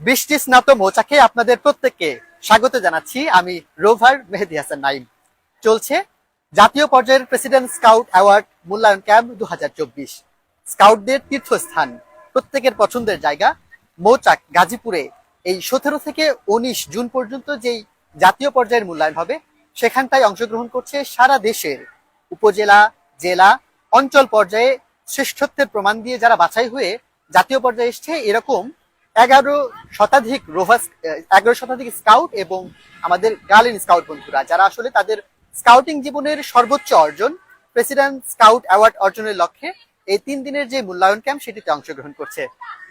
বৃষ্টি স্নাত মৌচাকে আপনাদের প্রত্যেককে স্বাগত জানাচ্ছি। আমি রোভার মেহেদি হাসান নাইম চলছে জাতীয় পর্যায়ের প্রেসিডেন্ট স্কাউট অ্যাওয়ার্ড মূল্যায়ন ক্যাম্প দু স্কাউটদের তীর্থস্থান, প্রত্যেকের পছন্দের জায়গা মৌচাক গাজীপুরে। এই সতেরো থেকে উনিশ জুন পর্যন্ত যেই জাতীয় পর্যায়ের মূল্যায়ন হবে, সেখানটায় অংশগ্রহণ করছে সারা দেশের উপজেলা, জেলা, অঞ্চল পর্যায়ে শ্রেষ্ঠত্বের প্রমাণ দিয়ে যারা বাছাই হয়ে জাতীয় পর্যায়ে এসছে, এরকম এগারো শতাধিক রোভাস, এগারো শতাধিক স্কাউট এবং আমাদের গার্লিন স্কাউট বন্ধুরা, যারা আসলে তাদের স্কাউটিং জীবনের সর্বোচ্চ অর্জন, প্রেসিডেন্ট স্কাউট অ্যাওয়ার্ড অর্জনের লক্ষ্যে এই তিন দিনের যে মূল্যায়ন ক্যাম্প, সেটিতে অংশগ্রহণ করছে।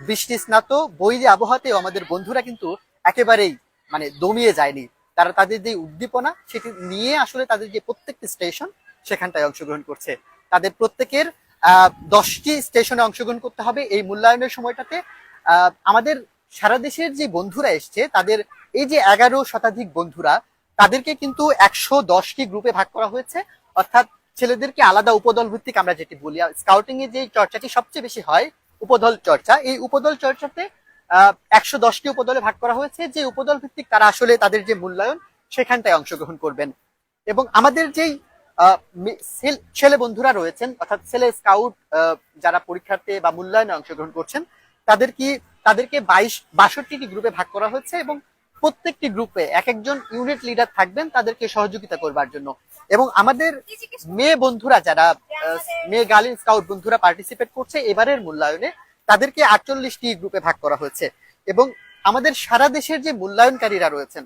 বৃষ্টি স্নাত বৈরী আবহাওয়াতেও আমাদের বন্ধুরা কিন্তু একেবারেই মানে দমিয়ে যায়নি। তারা তাদের যে উদ্দীপনা, সেটি নিয়ে আসলে তাদের যে প্রত্যেকটি স্টেশন, সেখানটায় অংশগ্রহণ করছে। তাদের প্রত্যেকের, আহ, দশটি স্টেশনে অংশগ্রহণ করতে হবে। এই মূল্যায়নের সময়টাতে আমাদের সারা দেশের যে বন্ধুরা এসছে, তাদের এই যে এগারো শতাধিক বন্ধুরা, তাদেরকে কিন্তু একশো দশটি গ্রুপে ভাগ করা হয়েছে। অর্থাৎ ছেলেদেরকে আলাদা উপদল ভিত্তিক আমরা যেটি বলি স্কাউটিং এ যে চর্চাটি সবচেয়ে বেশি হয়, উপদল চর্চা, এই উপদল চর্চাতে একশো দশটি উপদলে ভাগ করা হয়েছে, যে উপদল ভিত্তিক তারা আসলে তাদের যে মূল্যায়ন, সেখানটায় অংশগ্রহণ করবেন। এবং আমাদের যেই ছেলে বন্ধুরা রয়েছেন, অর্থাৎ ছেলে স্কাউট যারা পরীক্ষার্থী বা মূল্যায়নে অংশগ্রহণ করছেন তাদের কি, তাদেরকে বাইশ, বাষট্টিটি গ্রুপে ভাগ করা হয়েছে এবং প্রত্যেকটি গ্রুপে এক একজন ইউনিট লিডার থাকবেন তাদেরকে সহযোগিতা করবার জন্য। এবং আমাদের মেয়ে বন্ধুরা যারা মেয়ে গার্লিন স্কাউট বন্ধুরা পার্টিসিপেট করছে এবারের মূল্যায়নে, তাদেরকে আটচল্লিশটি গ্রুপে ভাগ করা হয়েছে। এবং আমাদের সারা দেশের যে মূল্যায়নকারীরা রয়েছেন,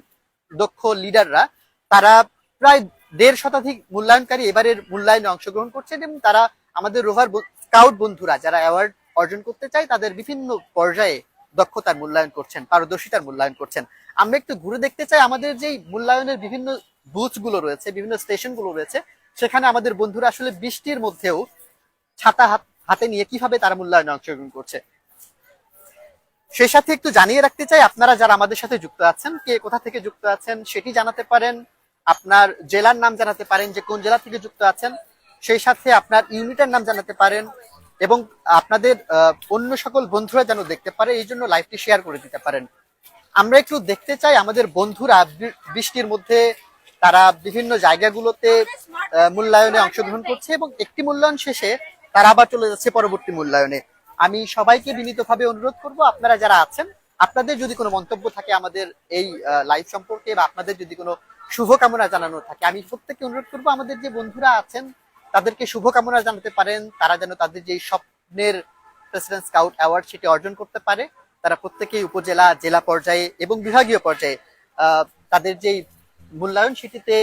দক্ষ লিডাররা তারা প্রায় দেড় শতাধিক মূল্যায়নকারী এবারের মূল্যায়নে অংশগ্রহণ করছেন এবং তারা আমাদের রোভার স্কাউট বন্ধুরা যারা অ্যাওয়ার্ড অর্জন করতে চাই, তাদের বিভিন্ন পর্যায়ে দক্ষতার মূল্যায়ন করছেন, পারদর্শিতার মূল্যায়ন করছেন। আমরা একটু ঘুরে দেখতে চাই, আমাদের যেই মূল্যায়নের বিভিন্ন বুথগুলো রয়েছে, বিভিন্ন স্টেশনগুলো রয়েছে, সেখানে আমাদের বন্ধুরা আসলে বৃষ্টির মধ্যেও ছাতা হাত- নিয়ে কীভাবে তারা মূল্যায়নে অংশগ্রহণ করছে। সেই সাথে একটু জানিয়ে রাখতে চাই, আপনারা যারা আমাদের সাথে যুক্ত আছেন, কে কোথা থেকে যুক্ত আছেন, সেটি জানাতে পারেন। আপনার জেলার নাম জানাতে পারেন, যে কোন জেলা থেকে যুক্ত আছেন, সেই সাথে আপনার ইউনিটের নাম জানাতে পারেন। এবং আপনাদের অন্য সকল বন্ধুরা যেন দেখতে পারে, এই জন্য লাইভটি শেয়ার করে দিতে পারেন। আমরা একটু দেখতে চাই আমাদের বন্ধুরা বৃষ্টির মধ্যে তারা বিভিন্ন জায়গাগুলোতে মূল্যায়নে অংশগ্রহণ করছে এবং একটি মূল্যায়ন শেষে তারা আবার চলে যাচ্ছে পরবর্তী মূল্যায়নে। আমি সবাইকে বিনীতভাবে অনুরোধ করব, আপনারা যারা আছেন, আপনাদের যদি কোনো মন্তব্য থাকে আমাদের এই লাইভ সম্পর্কে বা আপনাদের যদি কোনো শুভকামনা জানানো থাকে, আমি প্রত্যেককে অনুরোধ করব আমাদের যে বন্ধুরা আছেন তাদেরকে শুভকামনা জানাতে পারেন। তারা যেন তাদের যে স্বপ্নের প্রেসিডেন্ট স্কাউট অ্যাওয়ার্ড সেটি অর্জন করতে পারে। তারা প্রত্যেকেই উপজেলা, জেলা পর্যায়ে এবং বিভাগীয় পর্যায়ে তাদের যেই মূল্যায়ন সেটিতে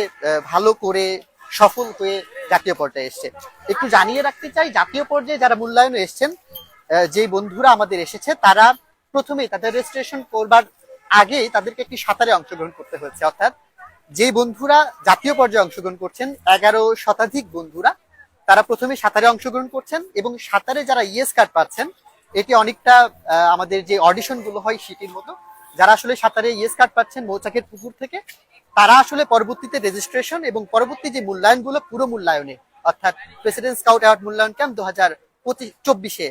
ভালো করে সফল হয়ে জাতীয় পর্যায়ে এসছে। একটু জানিয়ে রাখতে চাই, জাতীয় পর্যায়ে যারা মূল্যায়নে এসছেন যেই বন্ধুরা আমাদের এসেছে, তারা প্রথমেই তাদের রেজিস্ট্রেশন করবার আগেই তাদেরকে একটি সাঁতারে অংশগ্রহণ করতে হয়েছে। অর্থাৎ যেই বন্ধুরা জাতীয় পর্যায়ে অংশগ্রহণ করছেন, এগারো শতাধিক বন্ধুরা তারা প্রথমে সাঁতারে অংশগ্রহণ করছেন এবং সাঁতারে যারা ইয়েস কার্ড পাচ্ছেন, এটি অনেকটা আমাদের যে অডিশনগুলো হয় সেটির মতো। যারা আসলে সাঁতারে ইয়েস কার্ড পাচ্ছেন মৌচাকের পুকুর থেকে, তারা আসলে পরবর্তীতে রেজিস্ট্রেশন এবং পরবর্তী যে মূল্যায়নগুলো পুরো মূল্যায়নে, অর্থাৎ প্রেসিডেন্ট স্কাউট অ্যাওয়ার্ড মূল্যায়ন ক্যাম্প দু হাজার পঁচিশ চব্বিশে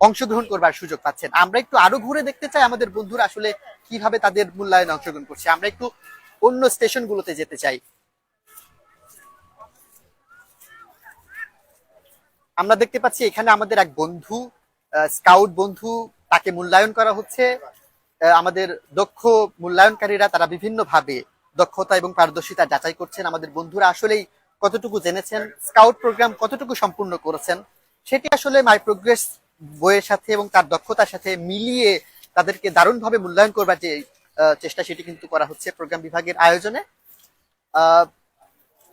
অংশগ্রহণ করবার সুযোগ পাচ্ছেন। আমরা একটু আরও ঘুরে দেখতে চাই আমাদের বন্ধুরা আসলে কীভাবে তাদের মূল্যায়নে অংশগ্রহণ করছে। আমরা একটু অন্য স্টেশন গুলোতে যেতে চাই। আমরা দেখতে পাচ্ছি এখানে আমাদের এক বন্ধু স্কাউট বন্ধু, তাকে মূল্যায়ন করা হচ্ছে। আমাদের দক্ষ মূল্যায়নকারীরা তারা বিভিন্ন ভাবে দক্ষতা এবং পারদর্শিতা যাচাই করছেন। আমাদের বন্ধুরা আসলেই কতটুকু জেনেছেন স্কাউট প্রোগ্রাম কতটুকু সম্পূর্ণ করেছেন, সেটি আসলে মাই প্রোগ্রেস বইয়ের সাথে এবং তার দক্ষতার সাথে মিলিয়ে তাদেরকে দারুণভাবে মূল্যায়ন করবার যে চেষ্টা, সেটি কিন্তু করা হচ্ছে প্রোগ্রাম বিভাগের আয়োজনে।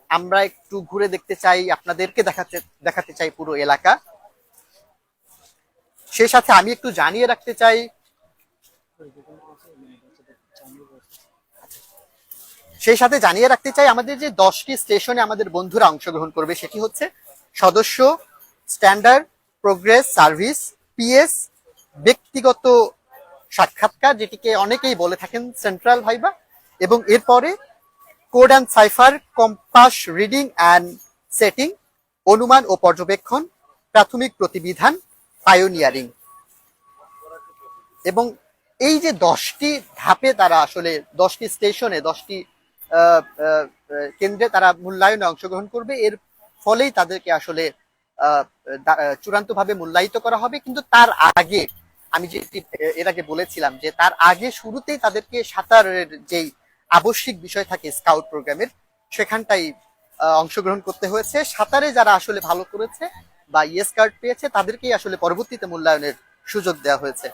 আমরা একটু ঘুরে দেখতে চাই, আপনাদেরকে দেখাতে দেখাতে চাই পুরো এলাকা। সেই সাথে আমি একটু জানিয়ে রাখতে চাই। সেই সাথে জানিয়ে রাখতে চাই, আমাদের যে দশটি স্টেশনে আমাদের বন্ধুরা অংশগ্রহণ করবে, সেটি হচ্ছে সদস্য, স্ট্যান্ডার্ড, প্রোগ্রেস, সার্ভিস, পিএস, ব্যক্তিগত সাক্ষাৎকার, যেটিকে অনেকেই বলে থাকেন সেন্ট্রাল ভাইবা, এবং এরপরে code and cipher, compass, reading and setting, অনুমান ও পর্যবেক্ষণ, প্রাথমিক প্রতিবিধান, পায়োনিয়ারিং। এবং এই যে দশটি ধাপে তারা আসলে, দশটি স্টেশনে, দশটি কেন্দ্রে তারা মূল্যায়নে অংশগ্রহণ করবে, এর ফলেই তাদেরকে আসলে চূড়ান্তভাবে মূল্যায়িত করা হবে। কিন্তু তার আগে, আমি যে এর আগে বলেছিলাম যে তার আগে শুরুতেই তাদেরকে সাঁতারের যেই আবশ্যিক বিষয় থাকে স্কাউট প্রোগ্রামের, সেখানটাই অংশগ্রহণ করতে হয়েছে। সাঁতারে যারা আসলে ভালো করেছে বা ইয়েস কার্ড পেয়েছে, তাদেরকেই আসলে পরবর্তীতে মূল্যায়নের সুযোগ দেওয়া হয়েছে।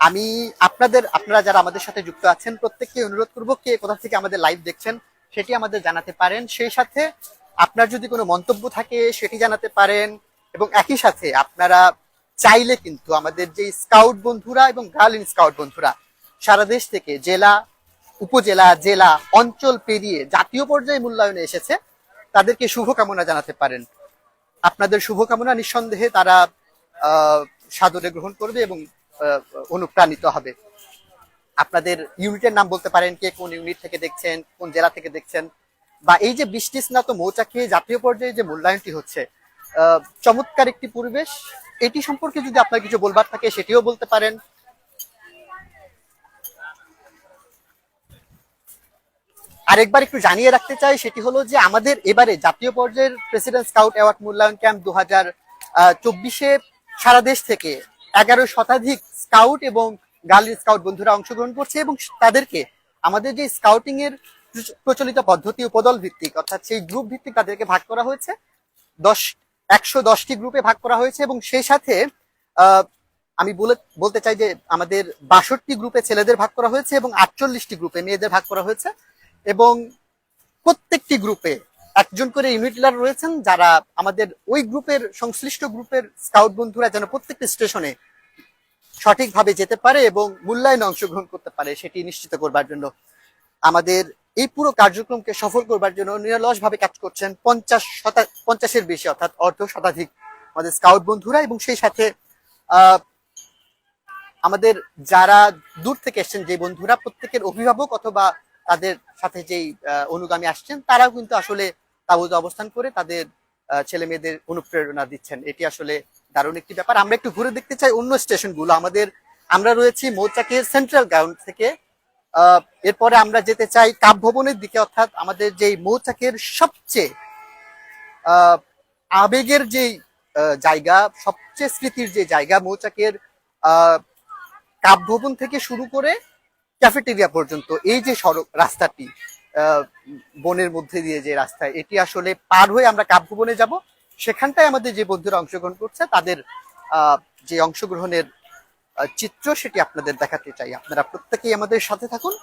আমি আপনাদের, আপনারা যারা আমাদের সাথে যুক্ত আছেন প্রত্যেককে অনুরোধ করব কে কোথা থেকে আমাদের লাইভ দেখছেন সেটি আমাদের জানাতে পারেন। সেই সাথে আপনার যদি কোনো মন্তব্য থাকে সেটি জানাতে পারেন এবং একই সাথে আপনারা চাইলে কিন্তু আমাদের যে স্কাউট বন্ধুরা এবং গার্ল স্কাউট বন্ধুরা সারা দেশ থেকে জেলা, উপজেলা, জেলা, অঞ্চল পেরিয়ে জাতীয় পর্যায়ে মূল্যায়নে এসেছে। তাদেরকে শুভকামনা জানাতে পারেন। আপনাদের শুভকামনা নিঃসন্দেহে তারা সাদরে গ্রহণ করবে এবং অনুপ্রাণিত হবে। আপনাদের ইউনিটের নাম বলতে পারেন, কে কোন ইউনিট থেকে দেখছেন, কোন জেলা থেকে দেখছেন, বা এই যে বৃষ্টি স্নাত মৌচাকে জাতীয় পর্যায়ে যে মূল্যায়নটি হচ্ছে চমৎকার একটি পরিবেশ। এটি সম্পর্কে যদি আপনার কিছু বলবার থাকে, সেটিও বলতে পারেন। আরেকবার একটু জানিয়ে রাখতে চাই, সেটি হলো যে আমাদের এবারে জাতীয় পর্যায়ের প্রেসিডেন্ট স্কাউট অ্যাওয়ার্ড মূল্যায়ন ক্যাম্প দু হাজার চব্বিশে সারা দেশ থেকে এগারো শতাধিক স্কাউট এবং গার্ল স্কাউট বন্ধুরা অংশগ্রহণ করছে এবং তাদেরকে আমাদের যে স্কাউটিং এর প্রচলিত পদ্ধতি উপদল ভিত্তিক, অর্থাৎ সেই গ্রুপ ভিত্তিক তাদেরকে ভাগ করা হয়েছে। দশ, একশো দশটি গ্রুপে ভাগ করা হয়েছে এবং সেই সাথে আমি বলে, বলতে চাই যে আমাদের বাষট্টি গ্রুপে ছেলেদের ভাগ করা হয়েছে এবং আটচল্লিশটি গ্রুপে মেয়েদের ভাগ করা হয়েছে। এবং প্রত্যেকটি গ্রুপে একজন করে ইউনিট লিডার রয়েছেন যারা আমাদের ওই গ্রুপের সংশ্লিষ্ট গ্রুপের স্কাউট বন্ধুরা যেন প্রত্যেকটি স্টেশনে সঠিকভাবে যেতে পারে এবং মূল্যায়নে অংশগ্রহণ করতে পারে, সেটি নিশ্চিত করবার জন্য। আমাদের এই পুরো কার্যক্রমকে সফল করবার জন্য নিরলস ভাবে কাজ করছেন পঞ্চাশ শতা, পঞ্চাশের বেশি অর্থাৎ অর্ধ শতাধিক আমাদের স্কাউট বন্ধুরা এবং সেই সাথে আমাদের যারা দূর থেকে এসছেন যে বন্ধুরা, প্রত্যেকের অভিভাবক অথবা তাদের সাথে যেই অনুগামী আসছেন তারাও কিন্তু আসলে তাবুতে অবস্থান করে তাদের ছেলে মেয়েদের অনুপ্রেরণা দিচ্ছেন। এটি আসলে দারুণ একটি ব্যাপার। আমরা একটু ঘুরে দেখতে চাই অন্য স্টেশনগুলো। আমাদের আমরা রয়েছি মৌচাকের সেন্ট্রাল গ্রাউন্ড থেকে। এরপরে আমরা যেতে চাই কাপ ভবনের দিকে অর্থাৎ আমাদের যেই মৌচাকের সবচেয়ে আবেগের আহ, জায়গা সবচেয়ে স্মৃতির যে জায়গা মৌচাকের আহ, কাপ ভবন থেকে শুরু করে ক্যাফেটেরিয়া পর্যন্ত, এই যে সড়ক রাস্তাটি বনের মধ্যে দিয়ে যে রাস্তা, এটি আসলে পার হয়ে আমরা কাব্যবনে যাব। সেখানটায় আমাদের যে বন্ধুরা অংশগ্রহণ করছে, তাদের যে অংশগ্রহণের চিত্র সেটি আপনাদের দেখাতে চাই। আপনারা প্রত্যেকেই আমাদের সাথে থাকুন।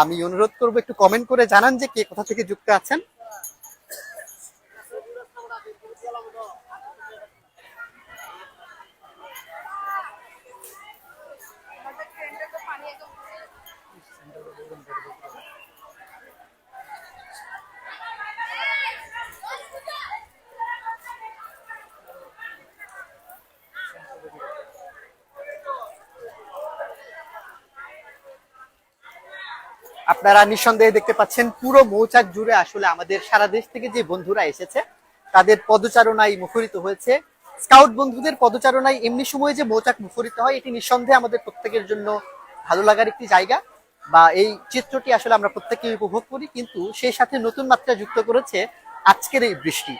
আমি অনুরোধ করব একটু কমেন্ট করে জানান যে কে কোথা থেকে যুক্ত আছেন। আপনারা নিঃসন্দেহে দেখতে পাচ্ছেন, পুরো মৌচাক জুড়ে আসলে আমাদের সারা দেশ থেকে যে বন্ধুরা এসেছে, তাদের পদচারণায় মুখরিত হয়েছে। স্কাউট বন্ধুদের পদচারণায় এমনি সময় যে মৌচাক মুখরিত হয়, এটি নিঃসন্দেহে আমাদের প্রত্যেকের জন্য ভালো লাগার একটি জায়গা বা এই চিত্রটি আসলে আমরা প্রত্যেকেই উপভোগ করি, কিন্তু সেই সাথে নতুন মাত্রা যুক্ত করেছে আজকের এই বৃষ্টি।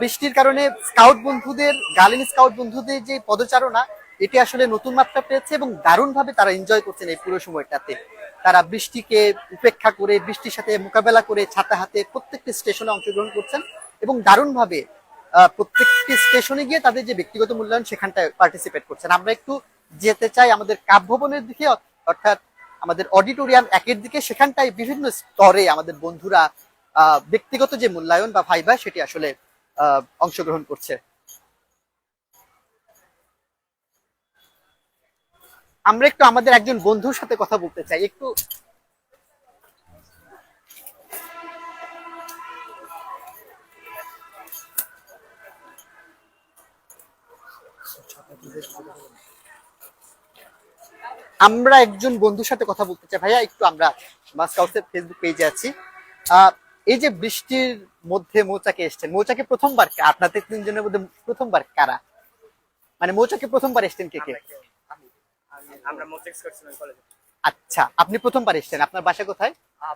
বৃষ্টির কারণে স্কাউট বন্ধুদের, গার্লিন স্কাউট বন্ধুদের যে পদচারণা, এটি আসলে নতুন মাত্রা পেয়েছে এবং দারুণভাবে তারা এনজয় করছেন এই পুরো সময়টাতে। তারা বৃষ্টিকে উপেক্ষা করে, বৃষ্টির সাথে মোকাবেলা করে ছাতা হাতে প্রত্যেকটি স্টেশনে অংশগ্রহণ করছেন এবং দারুণভাবে প্রত্যেকটি স্টেশনে গিয়ে তাদের যে ব্যক্তিগত মূল্যায়ন সেখানটায় পার্টিসিপেট করছেন। আমরা একটু যেতে চাই আমাদের কাপ ভবনের দিকে অর্থাৎ আমাদের অডিটোরিয়াম একের দিকে, সেখানটায় বিভিন্ন স্তরে আমাদের বন্ধুরা ব্যক্তিগত যে মূল্যায়ন বা ভাইবা সেটি আসলে অংশগ্রহণ করছে। আমরা একটু আমাদের একজন বন্ধুর সাথে কথা বলতে চাই একটু আমরা একজন বন্ধুর সাথে কথা বলতে চাই। ভাইয়া একটু আমরা মাস্কাউসের ফেসবুক পেজে আছি। আহ, এই যে বৃষ্টির মধ্যে মৌচাকে এসছেন মৌচাকে প্রথমবার আপনাদের তিনজনের মধ্যে প্রথমবার কারা? মানে মৌচাকে প্রথমবার এসছেন কে কে? আমরা মোটেক্স করছিলাম কলেজে আচ্ছা আপনি প্রথমবার এসছেন আপনার বাসা কোথায়?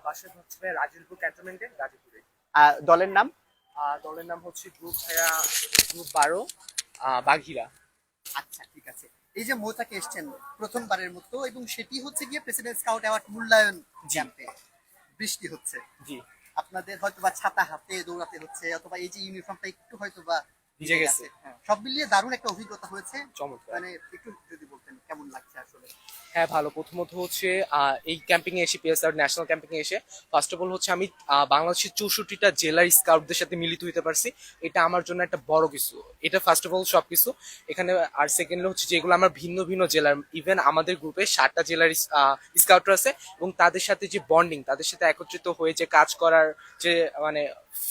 বাসা হচ্ছে রাজুলপুর ক্যান্টনমেন্টে গাজীপুরে। দলের নাম? দলের নাম হচ্ছে গ্রুপ ভাইয়া গ্রুপ বারো বাঘিরা আচ্ছা ঠিক আছে। এই যে মৌচাকে এসছেন প্রথমবারের মতো এবং সেটি হচ্ছে গিয়ে প্রেসিডেন্ট স্কাউট অ্যাওয়ার্ড মূল্যায়ন ক্যাম্পে বৃষ্টি হচ্ছে। জি। আপনাদের হয়তো বা ছাতা হাতে দৌড়াতে হচ্ছে অথবা এই যে ইউনিফর্মটা একটু হয়তো বা ভিজে গেছে হ্যাঁ। সব মিলিয়ে দারুণ একটা অভিজ্ঞতা হয়েছে। মানে একটু যদি বলতেন কেমন লাগছে আসলে? হ্যাঁ ভালো। প্রথমত হচ্ছে এই ক্যাম্পিং এসে পিএসআর ন্যাশনাল ক্যাম্পিং এসে ফার্স্ট অফ অল হচ্ছে আমি বাংলাদেশের চৌষট্টিটা জেলার স্কাউটদের সাথে মিলিত হইতে পারছি। এটা আমার জন্য একটা বড় কিছু। এটা ফার্স্ট অফ অল সব কিছু এখানে, আর সেকেন্ডলি হচ্ছে যেগুলো আমার ভিন্ন ভিন্ন জেলার ইভেন আমাদের গ্রুপে সাতটা জেলার স্কাউটরা আছে এবং তাদের সাথে যে বন্ডিং তাদের সাথে একত্রিত হয়ে যে কাজ করার যে মানে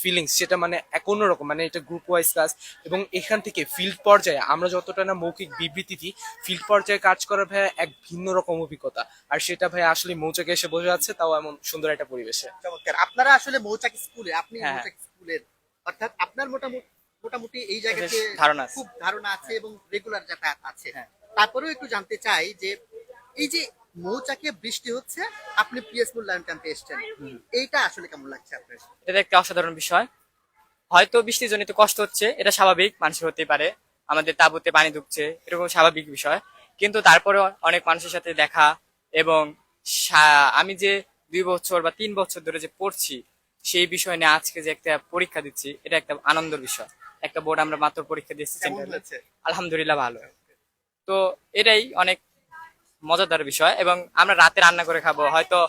ফিলিংস সেটা মানে এক অন্যরকম মানে এটা গ্রুপ ওয়াইজ কাজ। এবং এখান থেকে ফিল্ড পর্যায়ে আমরা যতটা না মৌখিক বিবৃতি দিই ফিল্ড পর্যায়ে কাজ করার ভাইয়া এক ভিন্ন রকম অভিজ্ঞতা। আর সেটা ভাই আসলে মৌচাকে এসে বসে আছে তাও এমন সুন্দর একটা পরিবেশে। চমৎকার। আপনারা আসলে মৌচাক স্কুলে আপনি হ্যাঁ। মৌচাক স্কুলের অর্থাৎ আপনার মোটামুটি মোটামুটি এই জায়গাতে বেশ ধারণা আছে। খুব ধারণা আছে এবং রেগুলার যাতায়াত আছে। হ্যাঁ। তারপরেও একটু জানতে চাই যে এই যে মৌচাকে বৃষ্টি হচ্ছে আপনি পিএস মূল্যায়ন ক্যাম্পে এসছেন। এইটা আসলে কেমন লাগছে আপনার? এটা একটা অসাধারণ বিষয়। হয়তো বৃষ্টির জন্য কষ্ট হচ্ছে এটা স্বাভাবিক মানুষের হতে পারে। আমাদের তাঁবুতে পানি ঢুকছে এরকম স্বাভাবিক বিষয়। কিন্তু তারপরে অনেক মানুষের সাথে দেখা এবং আমি যে দুই বছর বা তিন বছর ধরে যে পড়ছি সেই বিষয় নিয়ে আজকে যে একটা পরীক্ষা দিচ্ছি এটা একটা আনন্দের বিষয়। একটা বোর্ড আমরা মাত্র পরীক্ষা দিয়েছি আলহামদুলিল্লাহ ভালো। তো এটাই অনেক মজাদার বিষয় এবং আমরা রাতে রান্না করে খাব। হয়তো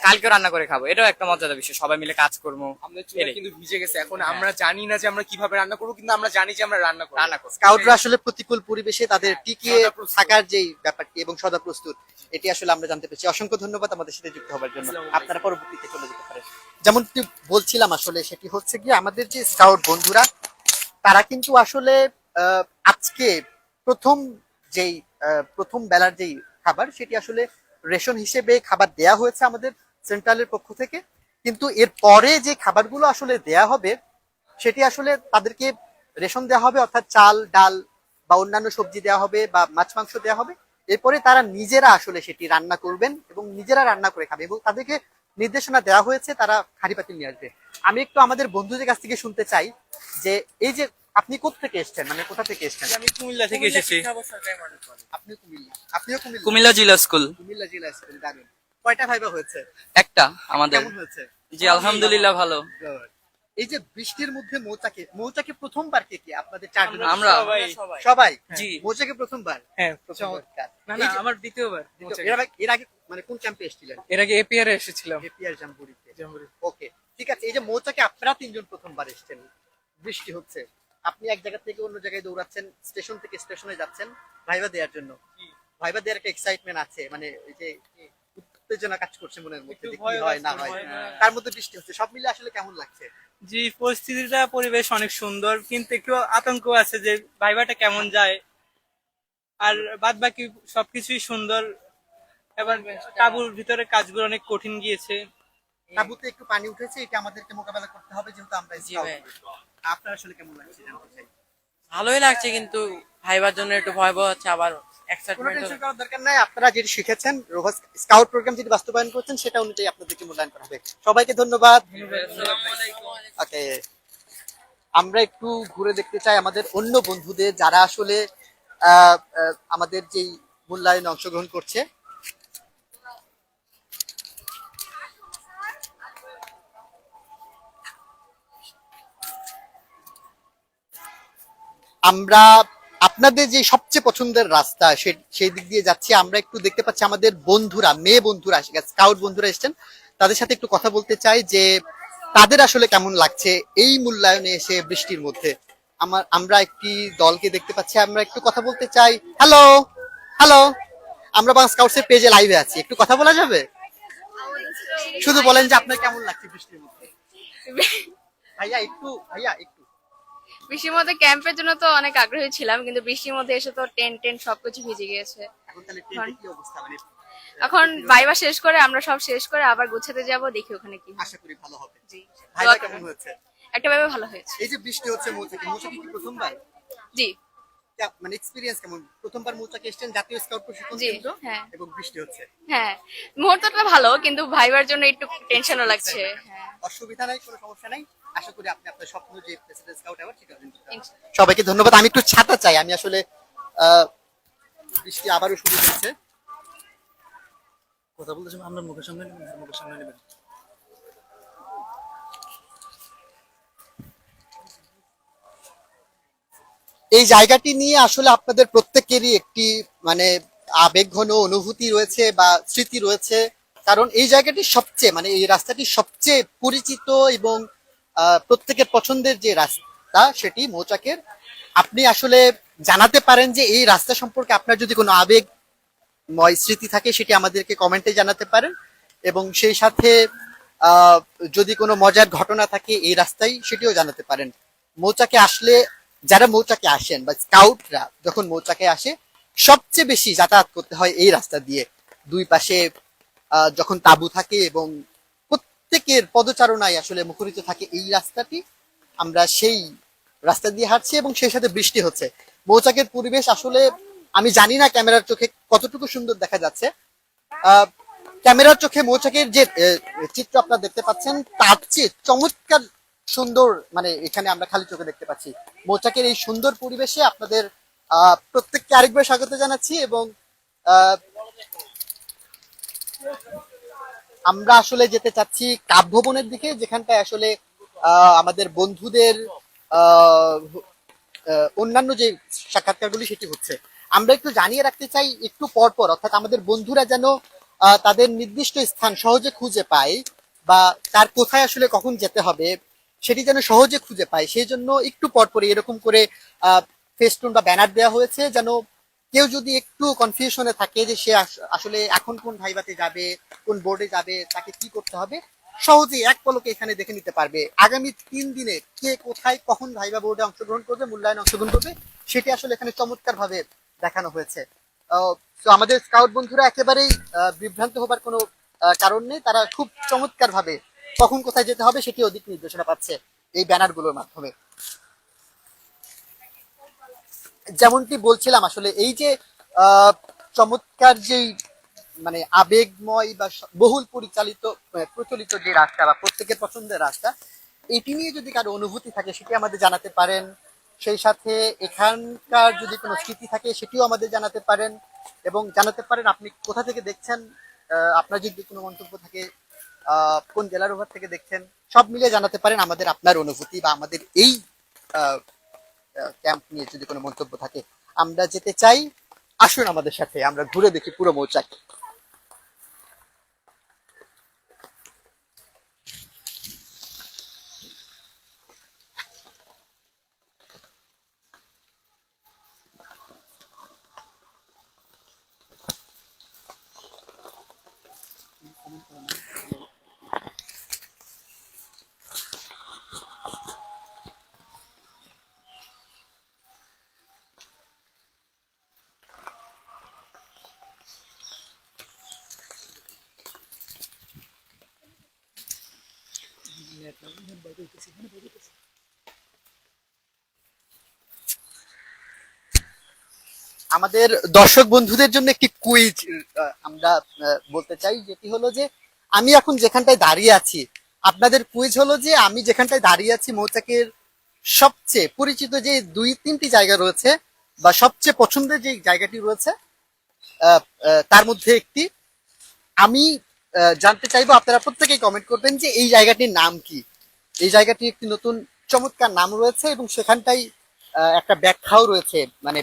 কালকে রান্না করে খাব এটাও একটা মজাদার বিষয় সবাই মিলে কাজ করব। আমাদের চুলা কিন্তু ভিজে গেছে এখন হ্যাঁ। আমরা জানি না যে আমরা কীভাবে রান্না করব কিন্তু আমরা জানি যে আমরা রান্না করব। রান্না করব। স্কাউটরা আসলে প্রতিকূল পরিবেশে তাদের টিকিয়ে থাকার যেই ব্যাপারটি এবং সদা প্রস্তুত এটি আসলে আমরা জানতে পেরেছি। অসংখ্য ধন্যবাদ আমাদের সাথে যুক্ত হওয়ার জন্য। আপনারা পরবর্তীতে চলে যেতে পারেন। যেমনটি বলছিলাম আসলে সেটি হচ্ছে কি আমাদের যে স্কাউট বন্ধুরা তারা কিন্তু আসলে আহ, আজকে প্রথম যেই আহ, প্রথম বেলার যেই খাবার সেটি আসলে রেশন হিসেবে খাবার দেয়া হয়েছে আমাদের সেন্ট্রালের পক্ষ থেকে। কিন্তু এর পরে যে খাবারগুলো আসলে দেয়া হবে সেটি আসলে তাদেরকে রেশন দেওয়া হবে অর্থাৎ চাল ডাল বা অন্যান্য সবজি দেওয়া হবে বা মাছ মাংস দেওয়া হবে। এরপরে তারা নিজেরা আসলে সেটি রান্না করবেন এবং নিজেরা রান্না করে খাবে এবং তাদেরকে নির্দেশনা দেওয়া হয়েছে তারা খাড়ি পাতিল নিয়ে আসবে। আমি একটু আমাদের বন্ধুদের কাছ থেকে শুনতে চাই যে এই যে আপনি কোথা থেকে এসছেন? মানে কোথা থেকে এসছেন? আমি কুমিল্লা থেকে এসেছি। আপনিও কুমিল্লা। আপনিও কুমিল্লা? কুমিল্লা জিলা স্কুল। কুমিল্লা জেলা স্কুল দারুণ কয়টা ভাইবা হয়েছে? একটা আমাদের। কেমন হয়েছে? জি আলহামদুলিল্লাহ ভালো। এই যে বৃষ্টির মধ্যে মৌচাকে মৌচাকে প্রথমবার কে কে? আপনাদের চারজন আমরা সবাই। জি। মৌচাকে প্রথমবার? হ্যাঁ চমৎকার। না না আমার দ্বিতীয়বার এর আগে এর আগে মানে কোন ক্যাম্পে এসেছিলেন? এর আগে এপিআর এসেছিলাম। এপিআর জাম্বুরিতে ওকে ঠিক আছে। এই যে মৌচাকে আপনারা তিনজন প্রথমবার এসেছেন বৃষ্টি হচ্ছে। আপনি এক জায়গা থেকে অন্য জায়গায় দৌড়াচ্ছেন স্টেশন থেকে স্টেশনে যাচ্ছেন ভাইবা দেওয়ার জন্য। ভাইবা দেওয়ার একটা এক্সাইটমেন্ট আছে মানে এই যে উত্তেজনা কাজ করছে মনের মধ্যে যে কি হয় না হয়। তার মধ্যে বৃষ্টি হচ্ছে? সব মিলে আসলে কেমন লাগছে? জি পরিস্থিতিটা পরিবেশ অনেক সুন্দর কিন্তু একটু আতঙ্ক আছে যে ভাইবাটা কেমন যায়। আর বাদ বাকি সবকিছুই সুন্দর। এবার কাবুর ভিতরে কাজগুলো অনেক কঠিন গিয়েছে। কাবুতে একটু পানি উঠেছে এটা আমাদেরকে মোকাবেলা করতে হবে যেহেতু আমরা জি ভাই। আপনার আসলে কেমন লাগছে জানতে চাই? ভালোই লাগছে কিন্তু ভাইবার জন্য একটু ভয়াবহ হচ্ছে আবার দরকার নাই। আপনারা যেটি শিখেছেন স্কাউট প্রোগ্রাম যেটি বাস্তবায়ন করছেন সেটা অনুযায়ী আপনাদেরকে মূল্যায়ন করা হবে। সবাইকে ধন্যবাদ। ওকে। আমরা একটু ঘুরে দেখতে চাই আমাদের অন্য বন্ধুদের যারা আসলে আমাদের যেই মূল্যায়নে অংশগ্রহণ করছে। আমরা আপনাদের যে সবচেয়ে পছন্দের রাস্তা সেই দিক দিয়ে যাচ্ছি। আমরা একটু দেখতে পাচ্ছি আমাদের বন্ধুরা মেয়ে বন্ধুরা স্কাউট বন্ধুরা এসেছেন। তাদের সাথে একটু কথা বলতে চাই যে তাদের আসলে কেমন লাগছে এই মূল্যায়নে এসে বৃষ্টির মধ্যে? আমার আমরা একটি দলকে দেখতে পাচ্ছি। আমরা একটু কথা বলতে চাই। হ্যালো হ্যালো আমরা বাংলা স্কাউটসের পেজে লাইভে আছি। একটু কথা বলা যাবে? শুধু বলেন যে আপনার কেমন লাগছে বৃষ্টির মধ্যে? ভাইয়া একটু ভাইয়া একটু বৃষ্টির মধ্যে ক্যাম্পের জন্য তো অনেক আগ্রহী ছিলাম কিন্তু বৃষ্টির মধ্যে এসে তো টেন্ট টেন্ট সবকিছু ভিজে গিয়েছে। এখন অবস্থা? মানে বাইবা শেষ করে আমরা সব শেষ করে আবার গুছাতে যাব দেখি ওখানে কি আশা করি ভালো হবে। জি। কেমন হয়েছে? একটা ভাবে ভালো হয়েছে। এই যে বৃষ্টি হচ্ছে মৌচাকে মৌচাকে কি প্রথমবার? জি। মানে এক্সপিরিয়েন্স কেমন? প্রথমবার মৌচাকে এসেছেন জাতীয় স্কাউট প্রশিক্ষণ কেন্দ্র হ্যাঁ। এবং বৃষ্টি হচ্ছে। হ্যাঁ মুহূর্তটা ভালো কিন্তু ভাইবার জন্য একটু টেনশনও লাগছে। হ্যাঁ। অসুবিধা নাই কোনো সমস্যা নাই? আশা করি আপনি আপনার স্বপ্ন যে প্রেসিডেন্ট স্কাউট অ্যাওয়ার্ড সেটা অর্জন করতে পারবেন। সবাইকে ধন্যবাদ। আমি একটু ছাতা চাই। আমি আসলে আহ, বৃষ্টি আবারও শুরু হয়েছে। কথা বলতে সময় আপনার মুখের সামনে নেবেন মুখের সামনে নেবেন। এই জায়গাটি নিয়ে আসলে আপনাদের প্রত্যেকেরই একটি মানে আবেগ ঘন অনুভূতি রয়েছে বা স্মৃতি রয়েছে। কারণ এই জায়গাটি সবচেয়ে মানে এই রাস্তাটি সবচেয়ে পরিচিত এবং প্রত্যেকের পছন্দের যে রাস্তা, সেটি মৌচাকের। আপনি আসলে জানাতে পারেন যে এই রাস্তা সম্পর্কে আপনার যদি কোনো আবেগময় স্মৃতি থাকে, সেটি আমাদেরকে কমেন্টে জানাতে পারেন। এবং সেই সাথে যদি কোনো মজার ঘটনা থাকে এই রাস্তায়, সেটিও জানাতে পারেন। মৌচাকে আসলে, যারা মৌচাকে আসেন বা স্কাউটরা যখন মৌচাকে আসে, সবচেয়ে বেশি যাতায়াত করতে হয় এই রাস্তা দিয়ে। দুই পাশে যখন তাঁবু থাকে এবং প্রত্যেকের পদচারণায় আসলে মুখরিত থাকে এই রাস্তাটি। আমরা সেই রাস্তা দিয়ে হাঁটছি এবং সেই সাথে বৃষ্টি হচ্ছে। মৌচাকের পরিবেশ আসলে আমি জানি না ক্যামেরার চোখে কতটুকু সুন্দর দেখা যাচ্ছে। ক্যামেরার চোখে মৌচাকের যে চিত্র আপনারা দেখতে পাচ্ছেন তার চেয়ে চমৎকার সুন্দর মানে এখানে আমরা খালি চোখে দেখতে পাচ্ছি। মৌচাকের এই সুন্দর পরিবেশে আপনাদের প্রত্যেককে আরেকবার স্বাগত জানাচ্ছি এবং আহ, আমরা আসলে যেতে চাচ্ছি কাব্যবনের দিকে, যেখানটায় আসলে আমাদের বন্ধুদের অন্যান্য যে সাক্ষাৎকারগুলি সেটি হচ্ছে। আমরা একটু জানিয়ে রাখতে চাই, একটু পর পর অর্থাৎ আমাদের বন্ধুরা যেন তাদের নির্দিষ্ট স্থান সহজে খুঁজে পায় বা তার কোথায় আসলে কখন যেতে হবে, সেটি যেন সহজে খুঁজে পায়। সেই জন্য একটু পর পরে এরকম করে ফেস্টুন বা ব্যানার দেওয়া হয়েছে যেন কেউ যদি একটু কনফিউশনে থাকে যে সে আস- আসলে এখন কোন ভাইবাতে যাবে, কোন বোর্ডে যাবে, তাকে কি করতে হবে, সহজেই এক পলকে এখানে দেখে নিতে পারবে আগামী তিন দিনে কে কোথায় কখন ভাইবা বোর্ডে অংশগ্রহণ করবে, মূল্যায়নে অংশগ্রহণ করবে, সেটি আসলে এখানে চমৎকার ভাবে দেখানো হয়েছে। তো আমাদের স্কাউট বন্ধুরা একেবারেই বিভ্রান্ত হবার কোনো কারণ নেই। তারা খুব চমৎকার ভাবে কখন কোথায় যেতে হবে সেটি অধিক নির্দেশনা পাচ্ছে এই ব্যানারগুলোর মাধ্যমে। যেমনটি বলছিলাম, আসলে এই যে চমৎকার যেই মানে আবেগময় বা বহুল পরিচালিত প্রচলিত যে রাস্তা বা প্রত্যেকের পছন্দের রাস্তা, এটি নিয়ে যদি কারও অনুভূতি থাকে, সেটি আমাদের জানাতে পারেন। সেই সাথে এখানকার যদি কোনো স্মৃতি থাকে, সেটিও আমাদের জানাতে পারেন। এবং জানাতে পারেন আপনি কোথা থেকে দেখছেন আপনার যদি কোনো মন্তব্য থাকে কোন জেলার ওভার থেকে দেখছেন, সব মিলিয়ে জানাতে পারেন আমাদের আপনার অনুভূতি বা আমাদের এই ক্যাম্প নিয়ে যদি কোনো মন্তব্য থাকে, আমরা যেতে চাই, আসুন আমাদের সাথে, আমরা ঘুরে দেখি পুরো মৌচাক। আমাদের দর্শক বন্ধুদের জন্য একটি কুইজ আমরা বলতে চাই, যেটি হলো যে, আমি এখন যেখানটায় দাঁড়িয়ে আছি, আপনাদের কুইজ হলো যে, আমি যেখানটায় দাঁড়িয়ে আছি, মৌচাকের সবচেয়ে পরিচিত যে দুই, তিনটি জায়গা রয়েছে, বা সবচেয়ে পছন্দের যে জায়গাটি রয়েছে তার মধ্যে একটি, আমি জানতে চাইব, আপনারা প্রত্যেকেই কমেন্ট করবেন যে এই জায়গাটির নাম কি। এই জায়গাটি একটি নতুন চমৎকার নাম রয়েছে এবং সেখানটাই একটা ব্যাখ্যাও রয়েছে। মানে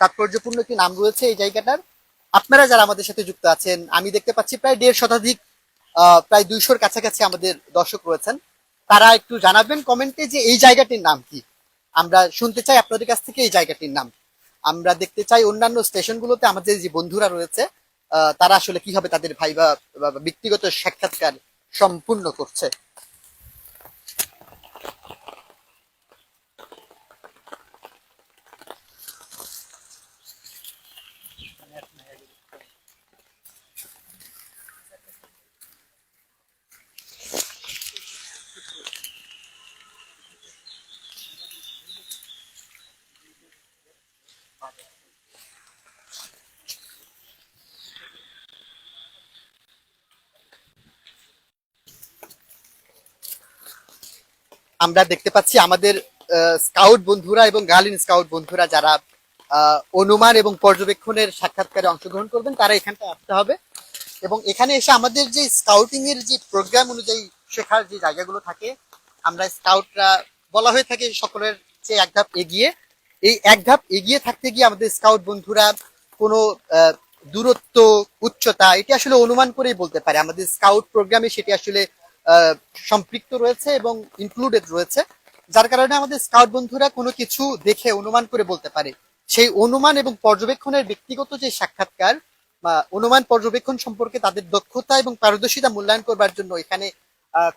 তাৎপর্যপূর্ণ একটি নাম রয়েছে এই জায়গাটার। আপনারা যারা আমাদের সাথে যুক্ত আছেন, আমি দেখতে পাচ্ছি প্রায় দেড় শতাধিক প্রায় দুইশোর কাছাকাছি আমাদের দর্শক রয়েছেন। তারা একটু জানাবেন কমেন্টে যে এই জায়গাটির নাম কি। আমরা শুনতে চাই আপনাদের কাছ থেকে এই জায়গাটির নাম। আমরা দেখতে চাই অন্যান্য স্টেশনগুলোতে আমাদের যে বন্ধুরা রয়েছে তারা আসলে কীভাবে তাদের ভাইবা ব্যক্তিগত সাক্ষাৎকার সম্পূর্ণ করছে? আমরা দেখতে পাচ্ছি আমাদের স্কাউট বন্ধুরা এবং গার্লিন স্কাউট বন্ধুরা যারা অনুমান এবং পর্যবেক্ষণের সাক্ষাৎকারে অংশগ্রহণ করবেন, তারা এখানটায় আসতে হবে। এবং এখানে এসে আমাদের যে স্কাউটিং এর যে প্রোগ্রাম অনুযায়ী শেখার যে জায়গাগুলো থাকে, আমরা স্কাউটরা বলা হয়ে থাকে সকলের চেয়ে এক ধাপ এগিয়ে। এই এক ধাপ এগিয়ে থাকতে গিয়ে আমাদের স্কাউট বন্ধুরা কোনো দূরত্ব, উচ্চতা, এটি আসলে অনুমান করেই বলতে পারে। আমাদের স্কাউট প্রোগ্রামে সেটি আসলে সম্পৃক্ত রয়েছে এবং ইনক্লুডেড রয়েছে। যার কারণে আমাদের স্কাউট বন্ধুরা কোনো কিছু দেখে অনুমান করে বলতে পারে। সেই অনুমান এবং পর্যবেক্ষণের ব্যক্তিগত যে সাক্ষাৎকার বা অনুমান পর্যবেক্ষণ সম্পর্কে তাদের দক্ষতা এবং পারদর্শিতা মূল্যায়ন করবার জন্য এখানে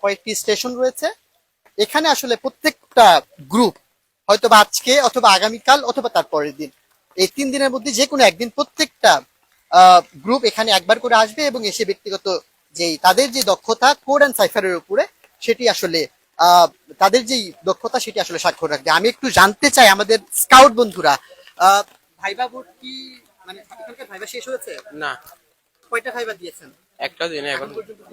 কয়েকটি স্টেশন রয়েছে। এখানে আসলে প্রত্যেকটা গ্রুপ হয়তো বা আজকে অথবা আগামীকাল অথবা তার পরের দিন। এই তিন দিনের মধ্যে যে কোনো একদিন প্রত্যেকটা গ্রুপ এখানে একবার করে আসবে এবং এসে ব্যক্তিগত যেই তাদের যে দক্ষতা কোড অ্যান্ড সাইফারের উপরে সেটি আসলে তাদের যে দক্ষতা সেটি আসলে স্বাক্ষর রাখবে। আমি একটু জানতে চাই আমাদের স্কাউট বন্ধুরা ভাইবা বোর্ড কি মানে এখানকার ভাইবা শেষ হয়েছে? না। কয়টা ভাইবা দিয়েছেন? একটা দিনে এখন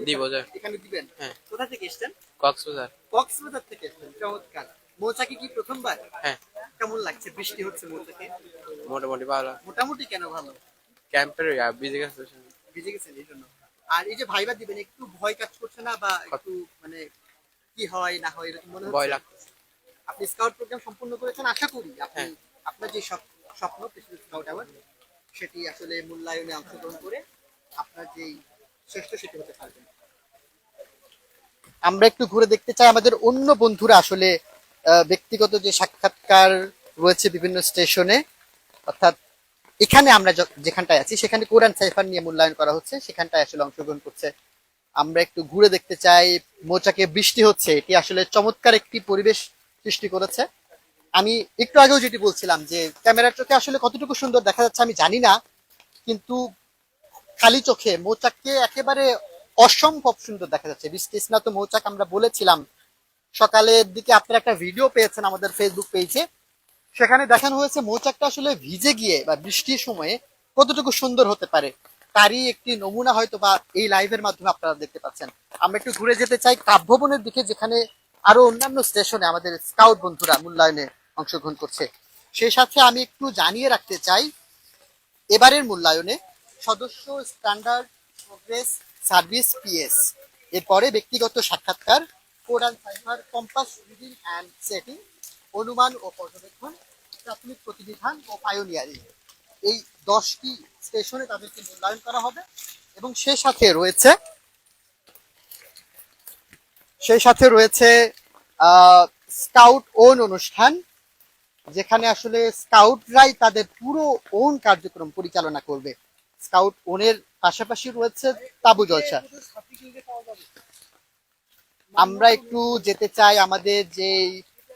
দিব যে এখানে দিবেন? হ্যাঁ। কোথা থেকে এসেছেন? কক্সবাজার। কক্সবাজার থেকে এসেছেন। চমৎকার। মৌচাকে কি প্রথমবার? হ্যাঁ। কেমন লাগছে? বৃষ্টি হচ্ছে মৌচাকে? মোটামুটি ভালো। মোটামুটি কেন ভালো? ক্যাম্পের বিজি গেছে। ভিজে গেছেন এই জন্য। আর এই যে ভাইবা দিবেন একটু ভয় কাজ করছে না বা একটু মানে কি হয় না হয় এরকম মনে ভয় হচ্ছে? আপনি স্কাউট প্রোগ্রাম সম্পূর্ণ করেছেন আশা করি আপনি হ্যাঁ। আপনার যে স্বপ্ন প্রেসিডেন্ট স্কাউট অ্যাওয়ার্ড সেটি আসলে মূল্যায়নে অংশগ্রহণ করে আপনার যেই শ্রেষ্ঠ সেটি হতে পারবেন আমরা একটু ঘুরে দেখতে চাই আমাদের অন্য বন্ধুরা আসলে আহ, ব্যক্তিগত যে সাক্ষাৎকার রয়েছে বিভিন্ন স্টেশনে অর্থাৎ এখানে আমরা যেখানটায় আছি, সেখানে কোরআন সাইফার নিয়ে মূল্যায়ন করা হচ্ছে, সেখানটায় আসলে অংশগ্রহণ করছে। আমরা একটু ঘুরে দেখতে চাই, মোচাকে বৃষ্টি হচ্ছে, এটি আসলে চমৎকার একটি পরিবেশ সৃষ্টি করেছে। আমি একটু আগেও যেটি বলছিলাম যে, ক্যামেরার চোখে আসলে কতটুকু সুন্দর দেখা যাচ্ছে আমি জানি না, কিন্তু খালি চোখে মৌচাককে একেবারে অসম্ভব সুন্দর দেখা যাচ্ছে। বৃষ্টি স্নাত মৌচাক আমরা বলেছিলাম, সকালের দিকে আপনারা একটা ভিডিও পেয়েছেন আমাদের ফেসবুক পেজে সেখানে দেখানো হয়েছে মৌচাকটা আসলে ভিজে গিয়ে বা বৃষ্টির সময়ে কতটুকু সুন্দর হতে পারে, তারই একটি নমুনা হয়তো বা এই লাইভের মাধ্যমে আপনারা দেখতে পাচ্ছেন। আমরা একটু ঘুরে যেতে চাই কাব্যবনের দিকে, যেখানে আরও অন্যান্য স্টেশনে আমাদের স্কাউট বন্ধুরা মূল্যায়নে অংশগ্রহণ করছে। সেই সাথে আমি একটু জানিয়ে রাখতে চাই, এবারের মূল্যায়নে সদস্য স্ট্যান্ডার্ড প্রোগ্রেস সার্ভিস পিএস এরপরে ব্যক্তিগত সাক্ষাৎকার কোরআন cipher compass reading and setting অনুমান ও পর্যবেক্ষণ, প্রাথমিক প্রতিবিধান ও পায়োনিয়ারিং এই দশটি স্টেশনে তাদেরকে মূল্যায়ন করা হবে এবং সে সাথে রয়েছে, সেই সাথে রয়েছে স্কাউট ওন অনুষ্ঠান, যেখানে আসলে স্কাউটরাই তাদের পুরো ওন কার্যক্রম পরিচালনা করবে। স্কাউট ওনের পাশাপাশি রয়েছে তাবু জলসা। আমরা একটু যেতে চাই আমাদের যে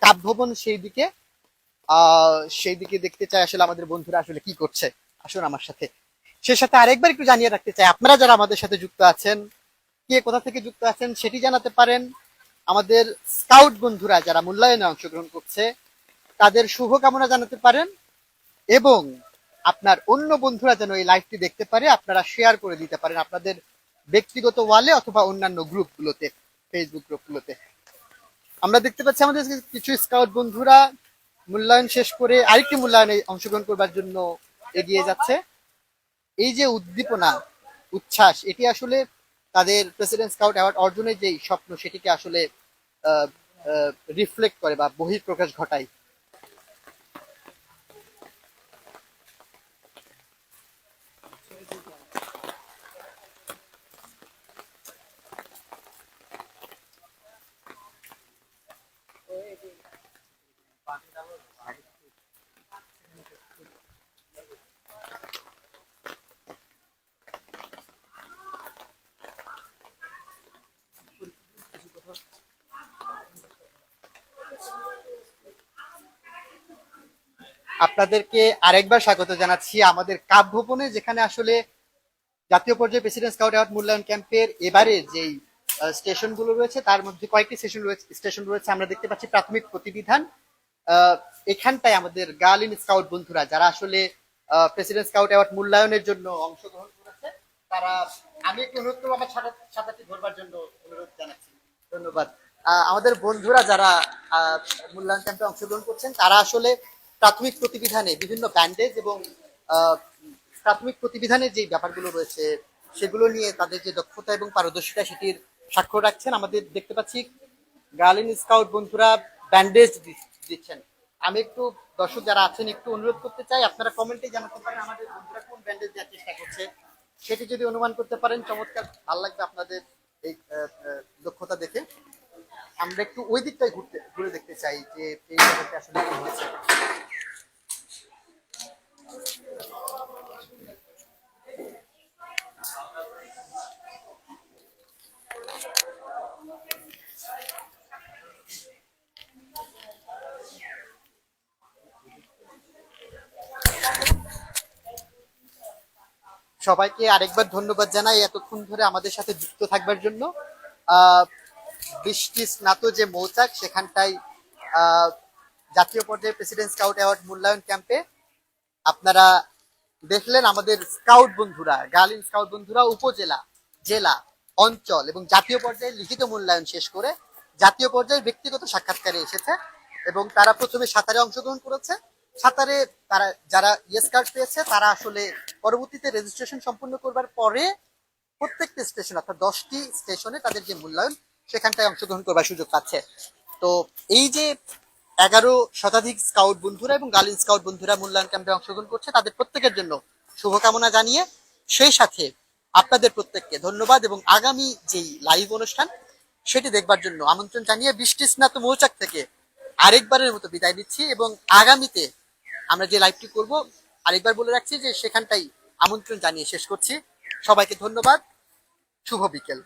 কাব্যভবন সেই দিকে সেই দিকে দেখতে চাই আসলে আমাদের বন্ধুরা আসলে কি করছে। আসুন আমার সাথে। সে সাথে আরেকবার একটু জানিয়ে রাখতে চাই, আপনারা যারা আমাদের সাথে যুক্ত আছেন, কে কোথা থেকে যুক্ত আছেন সেটি জানাতে পারেন। আমাদের স্কাউট বন্ধুরা যারা মূল্যায়নে অংশগ্রহণ করছে, তাদের শুভকামনা জানাতে পারেন এবং আপনার অন্য বন্ধুরা যেন এই লাইভটি দেখতে পারে, আপনারা শেয়ার করে দিতে পারেন আপনাদের ব্যক্তিগত ওয়ালে অথবা অন্যান্য গ্রুপগুলোতে ফেসবুক গ্রুপগুলোতে। আমরা দেখতে পাচ্ছি আমাদের কিছু স্কাউট বন্ধুরা মূল্যায়ন শেষ করে আরেকটি মূল্যায়নে অংশগ্রহণ করবার জন্য এগিয়ে যাচ্ছে। এই যে উদ্দীপনা, উচ্ছ্বাস, এটি আসলে তাদের প্রেসিডেন্ট স্কাউট অ্যাওয়ার্ড অর্জনের যে স্বপ্ন, সেটিকে আসলে রিফ্লেক্ট করে বা বহির প্রকাশ ঘটায়। আপনাদেরকে আরেকবার স্বাগত জানাচ্ছি আমাদের কাপ ভবনে, যেখানে আসলে জাতীয় পর্যায়ে প্রেসিডেন্ট স্কাউট অ্যাওয়ার্ড মূল্যায়ন ক্যাম্পের এবারে যেই স্টেশনগুলো রয়েছে, তার মধ্যে কয়েকটি স্টেশন রয়েছে স্টেশন রয়েছে, আমরা দেখতে পাচ্ছি প্রাথমিক প্রতিবিধান। এখানটায় আমাদের গার্লিন স্কাউট বন্ধুরা, যারা আসলে প্রেসিডেন্ট স্কাউট অ্যাওয়ার্ড মূল্যায়নের জন্য অংশগ্রহণ করেছে, তারা, আমি একটু অনুরোধ করব আমার ছাতাটি ধরবার জন্য অনুরোধ জানাচ্ছি। ধন্যবাদ। আমাদের বন্ধুরা যারা মূল্যায়ন ক্যাম্পে অংশগ্রহণ করছেন, তারা আসলে প্রাথমিক প্রতিবিধানে বিভিন্ন ব্যান্ডেজ এবং প্রাথমিক প্রতিবিধানের যে ব্যাপারগুলো রয়েছে, সেগুলো নিয়ে তাদের যে দক্ষতা এবং পারদর্শিতা সেটির স্বাক্ষর রাখছেন। আমাদের দেখতে পাচ্ছি গার্লিন স্কাউট বন্ধুরা ব্যান্ডেজ দিচ্ছেন। আমি একটু দর্শক যারা আছেন, একটু অনুরোধ করতে চাই, আপনারা কমেন্টে জানাতে পারেন আমাদের বন্ধুরা কোন ব্যান্ডেজ দেওয়ার চেষ্টা করছে। সেটি যদি অনুমান করতে পারেন, চমৎকার, ভালো লাগবে আপনাদের এই দক্ষতা দেখে। আমরা একটু ওই দিকটাই ঘুরতে, ঘুরে দেখতে চাই যে এই জায়গাটা আসলে কি হয়েছে। সবাইকে আরেকবার ধন্যবাদ জানাই এতক্ষণ ধরে আমাদের সাথে যুক্ত থাকবার জন্য। বৃষ্টি স্নাত যে মৌচাক সেখানটায় জাতীয় পর্যায়ে প্রেসিডেন্ট স্কাউট অ্যাওয়ার্ড মূল্যায়ন ক্যাম্পে আপনারা দেখলেন আমাদের স্কাউট বন্ধুরা গার্লিন স্কাউট বন্ধুরা, উপজেলা, জেলা, অঞ্চল এবং জাতীয় পর্যায়ে লিখিত মূল্যায়ন শেষ করে জাতীয় পর্যায়ে ব্যক্তিগত সাক্ষাৎকারে এসেছে এবং তারা প্রথমে সাঁতারে অংশগ্রহণ করেছে। সাঁতারে তারা, যারা ইয়েস কার্ড পেয়েছে, তারা আসলে পরবর্তীতে রেজিস্ট্রেশন সম্পূর্ণ করবার পরে প্রত্যেকটি স্টেশন অর্থাৎ দশটি স্টেশনে তাদের যে মূল্যায়ন সেখানটায় অংশগ্রহণ করবার সুযোগ পাচ্ছে। তো এই যে এগারো শতাধিক স্কাউট বন্ধুরা এবং গার্লিন স্কাউট বন্ধুরা মূল্যায়ন ক্যাম্পে অংশগ্রহণ করছে, তাদের প্রত্যেকের জন্য শুভকামনা জানিয়ে সেই সাথে আপনাদের প্রত্যেককে ধন্যবাদ এবং আগামী যেই লাইভ অনুষ্ঠান, সেটি দেখবার জন্য আমন্ত্রণ জানিয়ে বৃষ্টি স্নাত মৌচাক থেকে আরেকবারের মতো বিদায় নিচ্ছি এবং আগামীতে আমরা যে লাইভটি করব, আরেকবার বলে রাখছি যে সেখানটাই আমন্ত্রণ জানিয়ে শেষ করছি। সবাইকে ধন্যবাদ। শুভ বিকেল।